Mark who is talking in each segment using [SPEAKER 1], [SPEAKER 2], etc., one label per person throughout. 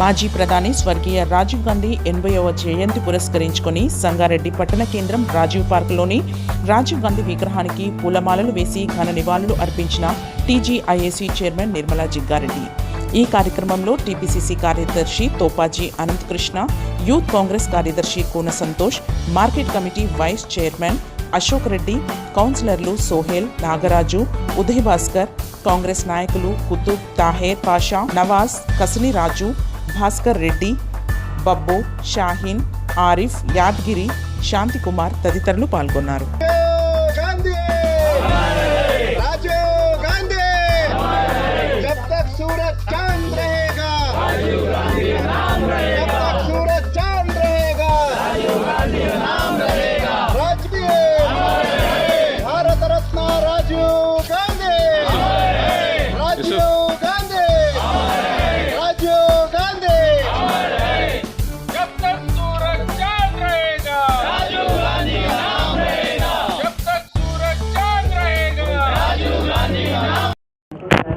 [SPEAKER 1] మాజీ ప్రధాని స్వర్గీయ రాజీవ్ గాంధీ ఎనభైవ జయంతి పురస్కరించుకొని సంగారెడ్డి పట్టణ కేంద్రం రాజీవ్ పార్కులోని రాజీవ్ గాంధీ విగ్రహానికి పూలమాలలు వేసి ఘన నివాళులు అర్పించిన టీజీఐఏసీ చైర్మన్ నిర్మలా జిగ్గారెడ్డి. ఈ కార్యక్రమంలో టీపీసీసీ కార్యదర్శి తోపాజీ అనంతకృష్ణ యూత్ కాంగ్రెస్ కార్యదర్శి Koona Santosh market committee vice chairman Ashok Reddy కౌన్సిలర్లు సోహెల్ నాగరాజు ఉదయ్ భాస్కర్ కాంగ్రెస్ నాయకులు కుతుబ్ తాహేర్ పాషా నవాజ్ కసిని రాజు భాస్కర్ రెడ్డి బబ్బు షాహీన్ ఆరిఫ్ యాద్గిరి శాంతికుమార్ తదితరులు పాల్గొన్నారు.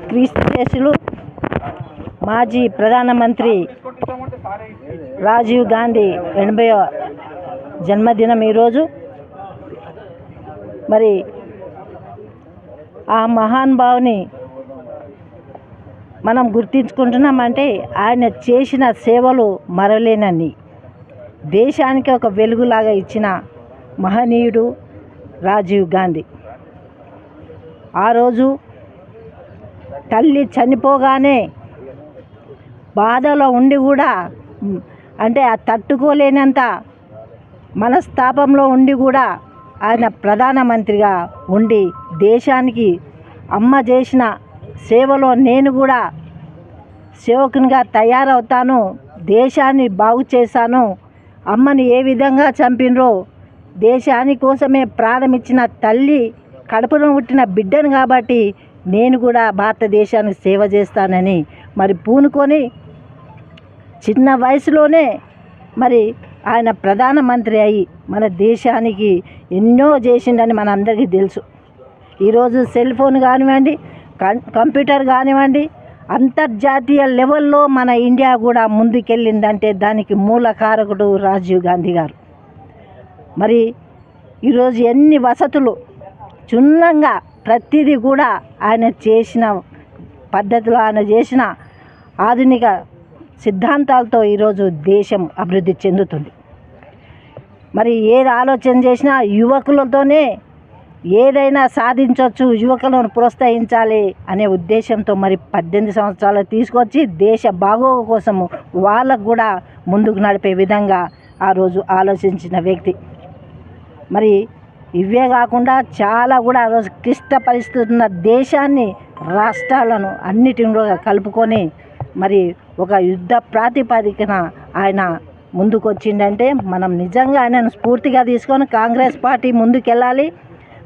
[SPEAKER 2] క్రీస్తులు మాజీ ప్రధానమంత్రి రాజీవ్ గాంధీ ఎనభై జన్మదినం ఈరోజు. మరి ఆ మహాన్ భావుని మనం గుర్తించుకుంటున్నామంటే ఆయన చేసిన సేవలు మరలేనని దేశానికి ఒక వెలుగులాగా ఇచ్చిన మహనీయుడు రాజీవ్ గాంధీ. ఆ రోజు తల్లి చనిపోగానే బాధలో ఉండి కూడా అంటే ఆ తట్టుకోలేనంత మనస్తాపంలో ఉండి కూడా ఆయన ప్రధానమంత్రిగా ఉండి దేశానికి అమ్మ చేసిన సేవలో నేను కూడా సేవకునిగా తయారవుతాను దేశాన్ని బాగు చేశాను అమ్మని ఏ విధంగా చంపినరో దేశాని కోసమే ప్రాణమిచ్చిన తల్లి కడుపున పుట్టిన బిడ్డను కాబట్టి నేను కూడా భారతదేశానికి సేవ చేస్తానని మరి పూనుకొని చిన్న వయసులోనే మరి ఆయన ప్రధానమంత్రి అయి మన దేశానికి ఎన్నో చేసిండని మనందరికీ తెలుసు. ఈరోజు సెల్ ఫోన్ కానివ్వండి కం- కంప్యూటర్ కానివ్వండి అంతర్జాతీయ లెవెల్లో మన ఇండియా కూడా ముందుకెళ్ళిందంటే దానికి మూల కారకుడు రాజీవ్ గాంధీ గారు. మరి ఈరోజు ఎన్ని వసతులు క్షుణ్ణంగా ప్రతిదీ కూడా ఆయన చేసిన పద్ధతిలో ఆయన చేసిన ఆధునిక సిద్ధాంతాలతో ఈరోజు దేశం అభివృద్ధి చెందుతుంది. మరి ఏది ఆలోచన చేసినా యువకులతోనే ఏదైనా సాధించవచ్చు యువకులను ప్రోత్సహించాలి అనే ఉద్దేశంతో మరి పద్దెనిమిది సంవత్సరాలు తీసుకొచ్చి దేశ బాగోగు కోసము వాళ్ళకు కూడా ముందుకు నడిపే విధంగా ఆ రోజు ఆలోచించిన వ్యక్తి. మరి ఇవే కాకుండా చాలా కూడా ఆ రోజు క్లిష్ట పరిస్థితి ఉన్న దేశాన్ని రాష్ట్రాలను అన్నిటిని కూడా కలుపుకొని మరి ఒక యుద్ధ ప్రాతిపదికన ఆయన ముందుకొచ్చిండంటే మనం నిజంగా ఆయనను స్ఫూర్తిగా తీసుకొని కాంగ్రెస్ పార్టీ ముందుకెళ్ళాలి.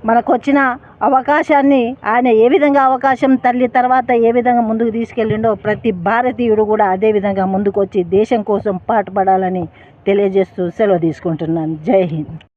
[SPEAKER 2] మనకు వచ్చిన అవకాశాన్ని ఆయన ఏ విధంగా అవకాశం తల్లి తర్వాత ఏ విధంగా ముందుకు తీసుకెళ్ళిండో ప్రతి భారతీయుడు కూడా అదే విధంగా ముందుకు వచ్చి దేశం కోసం పాటుపడాలని తెలియజేస్తూ సెలవు తీసుకుంటున్నాను. జై హింద్.